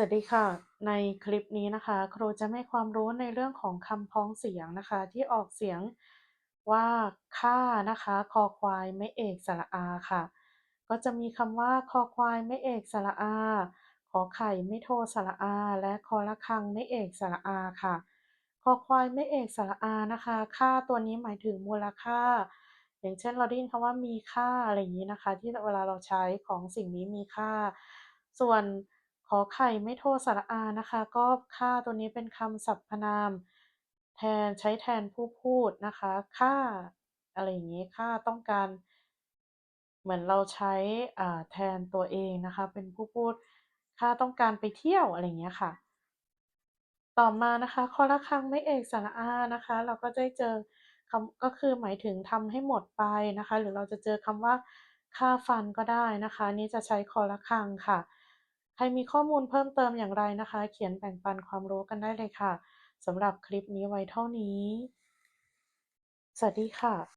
สวัสดีค่ะ ในคลิปนี้นะคะ ครูจะให้ความรู้ในเรื่องของคำพ้องเสียงนะคะ ที่ออกเสียงว่าค่านะคะ คอควายไม่เอกสระอาค่ะ ก็จะมีคำว่าคอควายไม่เอกสระอา ขอไข่ไม่โทสระอา และคอละคังไม่เอกสระอาค่ะ คอควายไม่เอกสระอานะคะ ค่าตัวนี้หมายถึงมูลค่า อย่างเช่นเราได้ยินคำว่ามีค่าอะไรอย่างนี้นะคะ ที่เวลาเราใช้ของสิ่งนี้มีค่า ส่วน ขอไข่ไม่โทสระอานะคะ ก็ค่าตัวนี้เป็นคำสรรพนาม แทนใช้แทนผู้พูดนะคะ ค่าอะไรอย่างนี้ค่าต้องการ เหมือนเราใช้แทนตัวเองนะคะ เป็นผู้พูดค่าต้องการไปเที่ยวอะไรอย่างเงี้ยค่ะ ต่อมานะคะคอละคังไม่เอกสระอานะคะ เราก็ได้เจอคำก็คือหมายถึงทำให้หมดไปนะคะ หรือเราจะเจอคำว่าค่าฟันก็ได้นะคะ นี้จะใช้คอละคังค่ะ ใครมีข้อมูลเพิ่มเติมอย่างไรนะคะ เขียนแบ่งปันความรู้กันได้เลยค่ะสำหรับคลิปนี้ไว้เท่านี้ สวัสดีค่ะ